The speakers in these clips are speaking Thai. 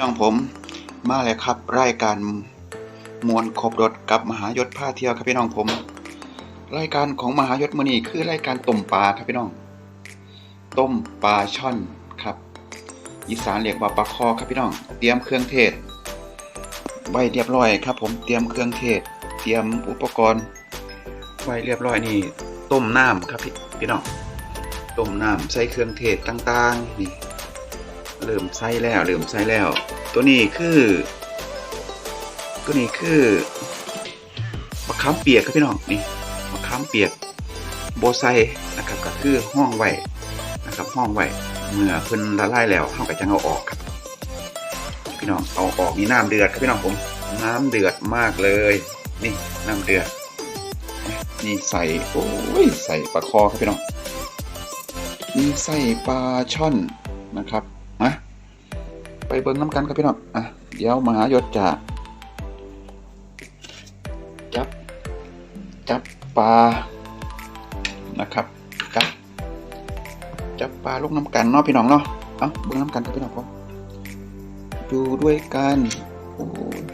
น้องผมมาเลยครับรายการมวลครบรถกับมหายศพาเที่ยวครับพี่น้องผม รายการของมหายศมือนี้คือรายการต้มปลาครับพี่น้อง ต้มปลาช่อนครับอีสานเรียกว่าปลาคอครับพี่น้อง เตรียมเครื่องเทศไว้เรียบร้อยครับ ผมเตรียมเครื่องเทศ เตรียมอุปกรณ์ไว้เรียบร้อยนี่ ต้มน้ำครับพี่พี่น้องต้มน้ำใส่เครื่องเทศต่างๆนี่ เริ่มใส่แล้วเริ่มใส่แล้ว ตัวนี้คือ ตัวนี้คือมะขามเปียกครับพี่น้องนี่มะขามเปียกโบไซนะครับก็คือห้องไว้นะครับห้องไว้เมื่อเพิ่นละลายแล้วเฮาก็จะเอาออกครับ พี่น้องเอาออกนี่น้ำเดือดครับพี่น้องผมน้ำเดือดมากเลย นี่น้ำเดือดนี่ใส่โอ้ยใส่ปลาคอครับพี่น้องนี่ใส่ปลาช่อนนะครับ ไปเบิ้งน้ำกันครับพี่น้องอะเดี๋ยวมหายศจะจับจับปลานะครับจับจับปลาลูกน้ำกันเนาะพี่น้องเนาะเอ้าเบิ้งน้ำกันครับพี่น้องผมดูด้วยกันโอ้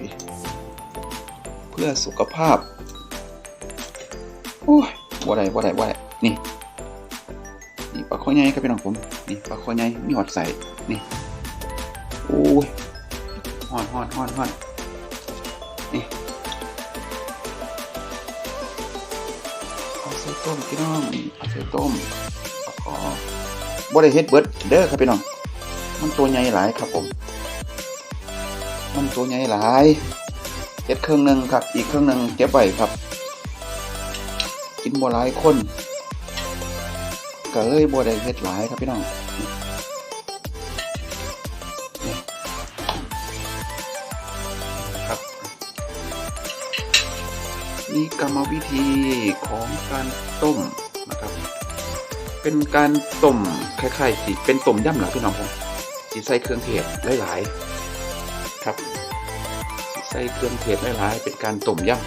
ยเพื่อสุขภาพโอ้ยว่าไรว่าไรว่าไรนี่นี่ปลาข้อใหญ่ครับพี่น้องผมนี่ปลาข้อใหญ่มีหอดใส่นี่ อ้ยหอนหอนหอนหอนนี่เอาใส่ต้มพี่น้องเอาใส่ต้มอ๋อบริเฮ็ดเบิดเด้อครับพี่น้อง มันตัวใหญ่หลายครับผม มันตัวใหญ่หลายเก็บเครื่องหนึ่งครับ อีกเครื่องหนึ่งเก็บไว้ครับ กินบ่หลายคนก็เลยบ่ได้เฮ็ดหลายครับพี่น้อง นี่กรรมวิธีของการต้มนะครับ เป็นการต้มคล้ายๆสิเป็นต้มยำเหรอพี่น้องผมสิใส่เครื่องเทศหลายๆครับใส่เครื่องเทศหลายๆเป็นการต้มยำ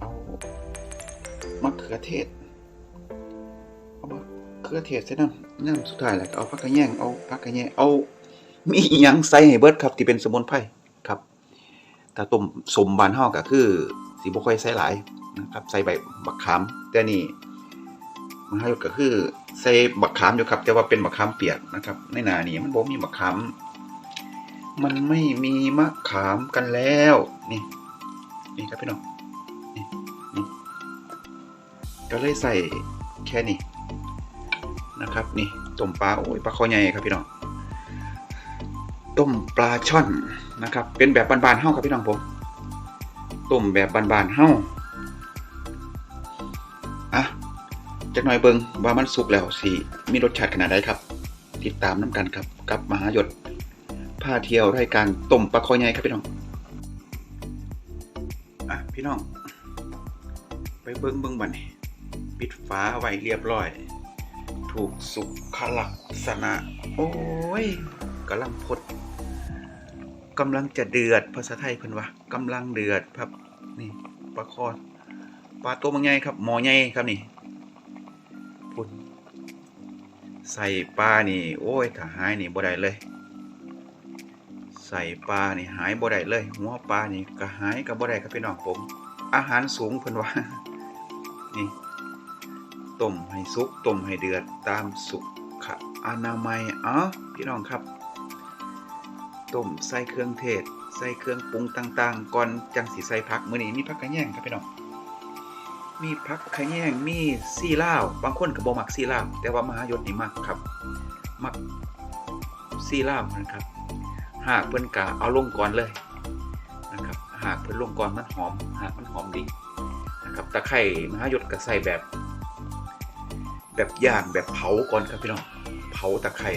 เอามะเขือเทศเอามะเขือเทศใส่น้ำน้ำสุดท้ายแหล้วก็เอาผักกระแยงเอาผักกระแยงเอามีอยังใส่ให้เบิดครับที่เป็นสมุนไพร ถ้าต้มสมบานเฮาก็คือสิบ่ค่อยใส่หลายนะครับใส่ใบบักขามแต่นี่มหายศก็คือใส่บักขามอยู่ครับ แต่ว่าเป็นบักขามเปียกนะครับ ในหนานี้มันบ่มีบักขามมันไม่มีมะขามกันแล้ว นี่ นี่ครับพี่น้องนี่นี่ก็เลยใส่แค่นี้นะครับ นี่ต้มปลาโอ้ยปลาคอใหญ่ครับพี่น้อง ต้มปลาช่อนนะครับ เป็นแบบบานๆเฮ้าครับพี่น้องผมต้มแบบบานๆเฮ้าอะจักหน่อยเบิงว่ามันสุกแล้วสิมีรสชาติขนาดใดครับ ติดตามน้ำกันครับกับมหายศพาเที่ยวรายการต้มปลาคอใหญ่ครับพี่น้องอะพี่น้อง ไปเบิงเบิงบันปิดฝาไว้เรียบร้อย ถูกสุขลักษณะ โอ้ยกำลังพด กำลังจะเดือดภาษาไทยเพิ่นว่ากำลังเดือดครับนี่ปลาคอปลาตัวมันใหญ่ครับหมอใหญ่ครับนี่พุ่นใส่ปลานี่ โอ้ยถ้าหายนี่บ่ได้เลย ใส่ปลานี่หายบ่ได้เลยหัวปลานี่ก็หายก็บ่ได้ครับพี่น้องผม อาหารสูงเพิ่นว่านี่ต้มให้สุกต้มให้เดือดตามสุขอนามัยอ๋อพี่น้องครับ ต้มใส่เครื่องเทศ ใส่เครื่องปรุงต่าง ๆ ก่อนจังสิใส่ผักมื้อนี้มีผักกระแยงครับพี่น้องมีพักขะแยงมีซี่ล่าวบางคนก็บ่มักซี่ล่าวแต่ว่ามหายศนี่มักครับมักซี่ล่าวนะครับ หากเพิ่นกะเอาลงก่อนเลยนะครับ หากเพิ่นลงก่อนมันหอม หากมันหอมดีนะครับตะไคร่มหายศก็ใส่แบบ แบบย่างแบบเผาก่อนครับพี่น้องเผาตะไคร่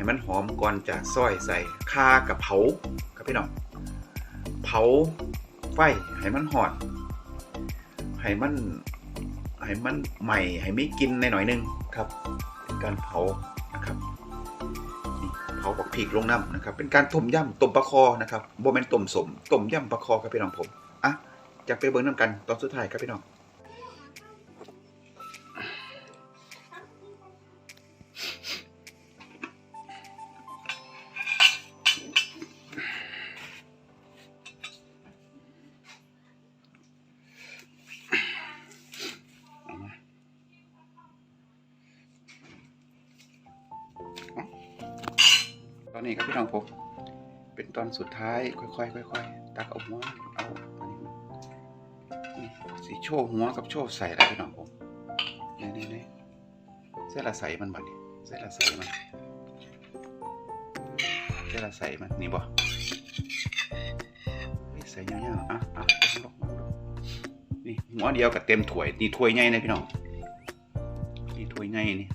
ให้มันหอมก่อนจะซอยใส่ข่ากับเผาครับพี่น้องเผาไฟให้มันหอดให้มันให้มันใหม่ให้ไม่กินในหน่อยหนึงครับเป็นการเผานะครับนี่เผาบักพริกลงน้ำนะครับ เป็นการต้มยำต้มปลาคอนะครับโบแมนต้มสมต้มยำปลาคอครับพี่น้องผมอะจะไปเบิ้งน้ำกันตอนสุดท้ายครับพี่น้อง อนนี้ครับพี่น้องผมเป็นตอนสุดท้ายค่อยๆค่อยๆตักเอาหัวเอาอันนี้นี่สีโชว์หัวกับโชว์ใส่แล้วพี่น้องผมนี่นี่นี่เส้นละใส่มันบัดนี้เส้นละใส่มันเส้นละใส่มันนี่บ่ใส่ยาวๆอะอะลงลงนี่หัวเดียวกับเต็มถ้วยนี่ถ้วยใหญ่นะพี่น้องนี่ถ้วยใหญ่นี่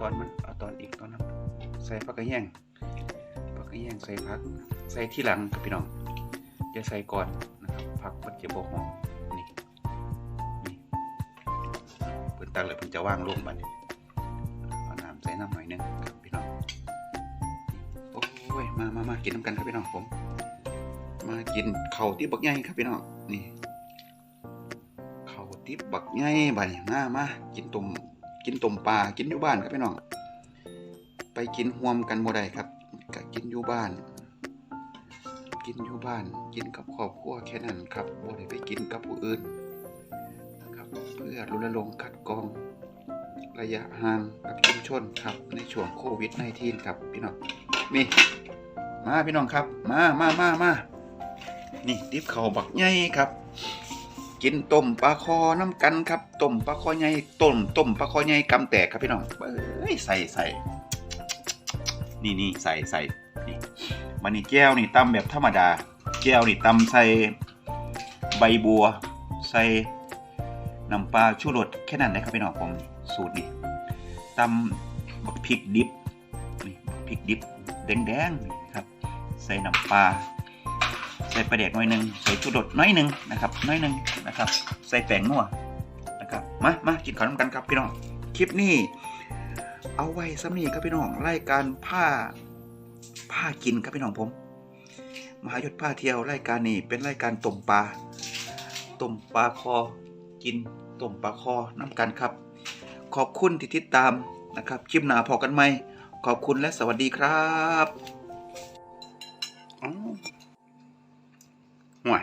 ตอนมันเอาตอนอีกตอนนั้น ใส่ผักกระแยงผักกระแยงใส่ผัก ใส่ที่หลังครับพี่น้องอย่าใส่ก่อนนะครับผักมันจะบกหอมนี่นี่เพิ่นตักเลยเพิ่นจะว่างลงบัดนี้เอาน้ำใส่น้ำหน่อยนึงครับพี่น้องโอ้ยมามามากินน้ำกันครับพี่น้องผม มากินเข่าที่บักใหญ่ครับพี่น้องนี่เข่าที่บักใหญ่บัดนี้มามากินต้มกินต้มปลากินอยู่บ้านครับพี่น้อง ไปกินห่วมกันบ่ได้ครับก็กินอยู่บ้าน กินอยู่บ้าน กินกับครอบครัวแค่นั้นครับบ่ได้ไปกินกับผู้อื่นนะครับ เพื่อรณรงค์คัดกรองระยะห่างกับชุมชนครับ ในช่วงโควิด -19 ครับพี่น้องนี่มาพี่น้องครับ มามามามานี่ติบเขาบักใหญ่ครับ กินต้มปลาคอน้ำกันครับต้มปลาคอใหญ่ต้มต้มปลาคอใหญ่กำแตกครับพี่น้องเอ้ยใส่ใส่ นี่นี่ใส่ใส่นี่มันนี่แก้วนี่ตำแบบธรรมดา แก้วนี่ตำใส่ใบบัว ใส่น้ำปลาชูรสแค่นั้นนะครับพี่น้องผมสูตรนี่ตำบักพริกดิบนี่พริกดิบแดงๆนะครับ ใส่น้ำปลาใส่ปลาแดกน้อยหนึงใส่ชูรสน้อยหนึงนะครับน้อยหนึงนะครับ ใส่แป้งนัวนะครับมามากินข้าวน้ำกันครับพี่น้องคลิปนี้ เอาไว้สำนีครับพี่น้องรายการผ้าผ้ากินครับพี่น้องผม มหายศผ้าเที่ยวรายการนี้เป็นรายการต้มปลาต้มปลาคอกินต้มปลาคอน้ำกันครับ ขอบคุณที่ติดตามนะครับคลิปหนาพอกันไหมขอบคุณและสวัสดีครับอ๋อห่วย